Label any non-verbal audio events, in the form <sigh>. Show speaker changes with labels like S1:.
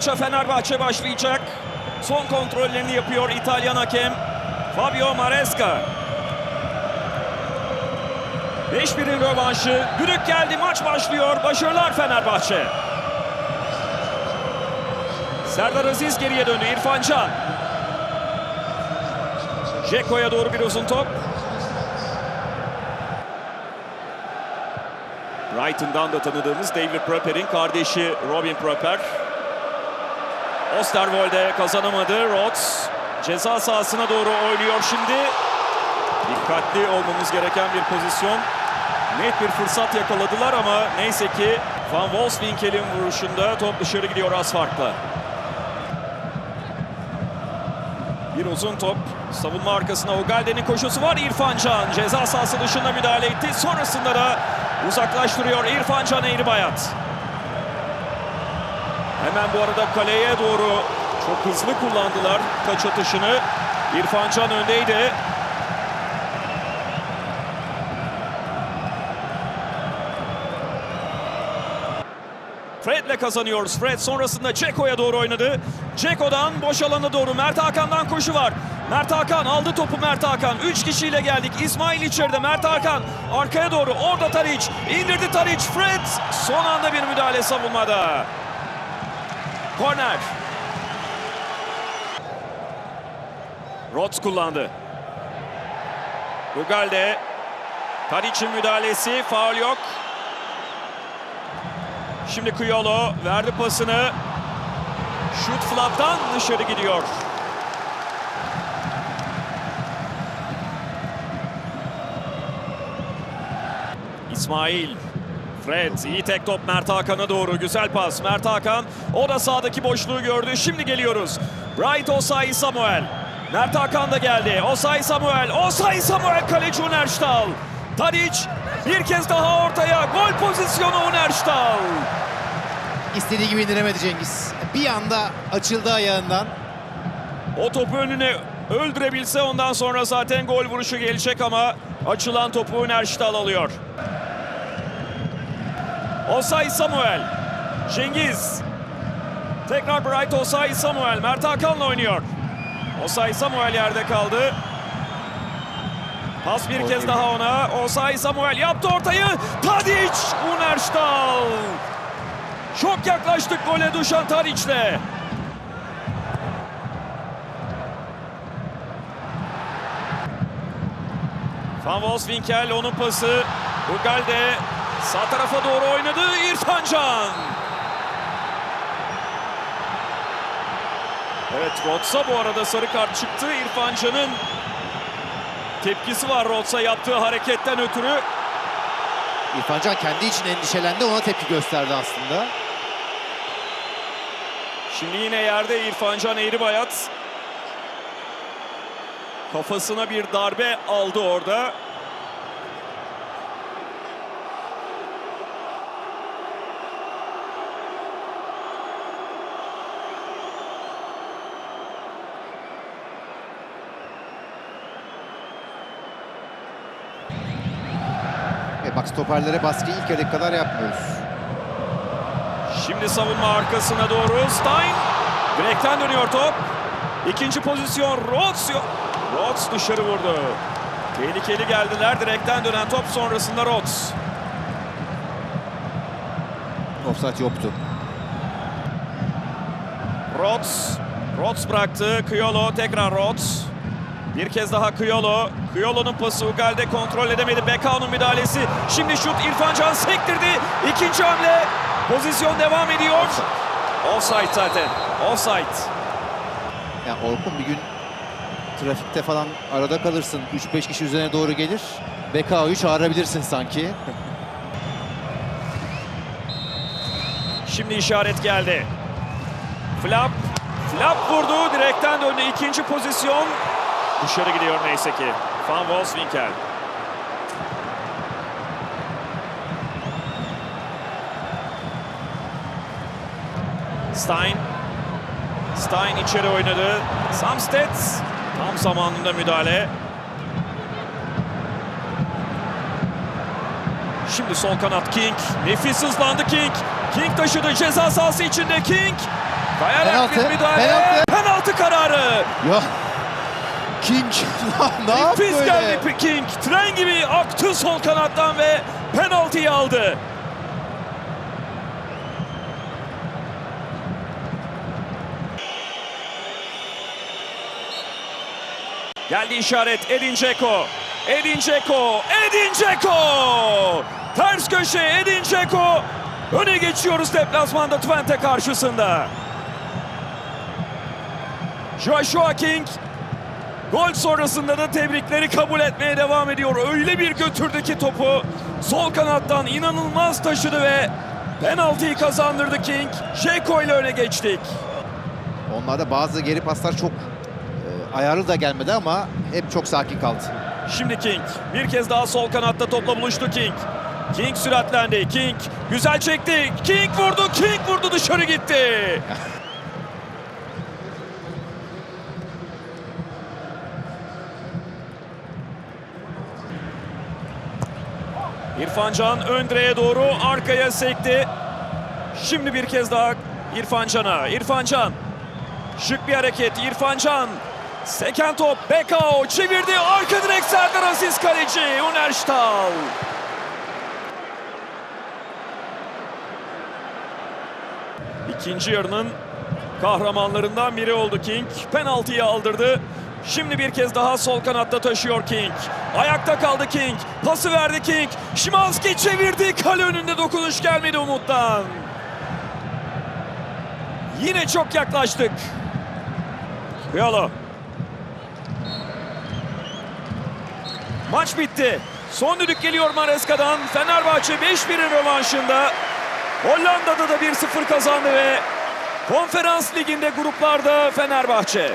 S1: Maça Fenerbahçe başlayacak. Son kontrollerini yapıyor İtalyan hakem Fabio Maresca. 5-1'in rövanşı. Düdük geldi maç başlıyor. Başarılar Fenerbahçe. Serdar Aziz geriye döndü. İrfan Can. Jeko'ya doğru bir uzun top. Brighton'dan da tanıdığımız David Proper'in kardeşi Robin Proper. Osterwolde kazanamadı. Rhodes ceza sahasına doğru oynuyor şimdi. Dikkatli olmamız gereken bir pozisyon. Net bir fırsat yakaladılar ama neyse ki Van Wolfswinkel'in vuruşunda top dışarı gidiyor az farkla. Bir uzun top. Savunma arkasına Ugalde'nin koşusu var. İrfan Can ceza sahası dışında müdahale etti. Sonrasında da uzaklaştırıyor İrfan Can Eğribayat. Hemen bu arada kaleye doğru çok hızlı kullandılar taç atışını. İrfan Can öndeydi. Fred'le kazanıyoruz. Fred sonrasında Ceko'ya doğru oynadı. Ceko'dan boş alana doğru Mert Hakan'dan koşu var. Mert Hakan aldı topu Mert Hakan. 3 kişiyle geldik. İsmail içeride. Mert Hakan arkaya doğru. Orada Taric. indirdi Taric. Fred son anda bir müdahale savunmada. Korner. Rots kullandı. Ugalde. Taric'in müdahalesi. Faul yok. Şimdi Kuyolo verdi pasını. Şut flaptan dışarı gidiyor. İsmail. Fred iyi tek top Mert Hakan'a doğru. Güzel pas. Mert Hakan o da sağdaki boşluğu gördü. Şimdi geliyoruz. Bright Osayi Samuel. Mert Hakan da geldi. Osayi Samuel. Osayi Samuel kaleci Unerştal. Tadic bir kez daha ortaya. Gol pozisyonu Unerştal.
S2: İstediği gibi indiremedi Cengiz. Bir anda açıldı ayağından.
S1: O topu önüne öldürebilse ondan sonra zaten gol vuruşu gelecek ama açılan topu Nerştal alıyor. Osay Samuel. Cengiz. Tekrar Bright Osay Samuel. Mert Hakan'la oynuyor. Osay Samuel yerde kaldı. Pas bir kez daha ona. Osay Samuel yaptı ortayı. Tadic. Unerştal. Çok yaklaştık gole Dušan Tadic'le. Van Wolfswinkel onun pası. Ugalde sağ tarafa doğru oynadı. İrfan Can. Evet Rots'a bu arada sarı kart çıktı. İrfan Can'ın tepkisi var Rots'a yaptığı hareketten ötürü.
S2: İrfan Can kendi için endişelendi. Ona tepki gösterdi aslında.
S1: Şimdi yine yerde İrfan Can Eğribayat. Kafasına bir darbe aldı orada.
S2: E bak stoperlere baskıyı ilk yarı kadar yapmıyoruz.
S1: Şimdi savunma arkasına doğru Stein. Direkten dönüyor top. İkinci pozisyon Rots. Rots dışarı vurdu. Tehlikeli geldiler. Direkten dönen top sonrasında Rots.
S2: Offside yoktu.
S1: Rots. Rots bıraktı. Kıyolo tekrar Rots. Bir kez daha Kıyolo. Kıyolo'nun pası Ugalde kontrol edemedi. Bekao'nun müdahalesi. Şimdi şut İrfan Can sektirdi. İkinci hamle. Pozisyon devam ediyor. Offside zaten. Offside.
S2: Ya Orkun bir gün trafikte falan arada kalırsın. 3-5 kişi üzerine doğru gelir. BK'yı çağırabilirsin sanki. <laughs>
S1: Şimdi işaret geldi. Flap. Flap vurdu. Direkten döndü. İkinci pozisyon. Dışarı gidiyor neyse ki. Van Wolfswinkel. Stein. Stein içeri oynadı. Samsted. Tam zamanında müdahale. Şimdi sol kanat King. Nefis hızlandı King. King taşıdı ceza sahası içinde King. Kayarak
S2: Penaltı,
S1: bir müdahale.
S2: penaltı.
S1: Penaltı kararı.
S2: Ya King <laughs> ne yaptı
S1: Nefis
S2: öyle?
S1: geldi King. Tren gibi aktı sol kanattan ve penaltıyı aldı. Geldi işaret Edin Dzeko. Edin Dzeko. Edin Dzeko. Ters köşe Edin Dzeko. Öne geçiyoruz deplasmanda Twente karşısında. Joshua King Gol sonrasında da tebrikleri kabul etmeye devam ediyor. Öyle bir götürdü ki topu sol kanattan inanılmaz taşıdı ve penaltıyı kazandırdı King. Jeko ile öne geçtik.
S2: Onlarda bazı geri paslar çok e, ayarlı da gelmedi ama hep çok sakin kaldı.
S1: Şimdi King bir kez daha sol kanatta topla buluştu King. King süratlendi. King güzel çekti. King vurdu. King vurdu dışarı gitti. <laughs> İrfan Can ön doğru arkaya sekti. Şimdi bir kez daha İrfan Can'a. İrfan Can. Şık bir hareket. İrfan Can. Seken top. Bekao çevirdi. Arka direk Serdar Aziz kaleci. Unerstal. İkinci yarının kahramanlarından biri oldu King. Penaltıyı aldırdı. Şimdi bir kez daha sol kanatta taşıyor King. Ayakta kaldı King. Pası verdi King. Şimanski çevirdi. Kale önünde dokunuş gelmedi Umut'tan. Yine çok yaklaştık. Kıyalo. Maç bitti. Son düdük geliyor Mareska'dan. Fenerbahçe 5-1'in rövanşında. Hollanda'da da 1-0 kazandı ve Konferans Ligi'nde gruplarda Fenerbahçe.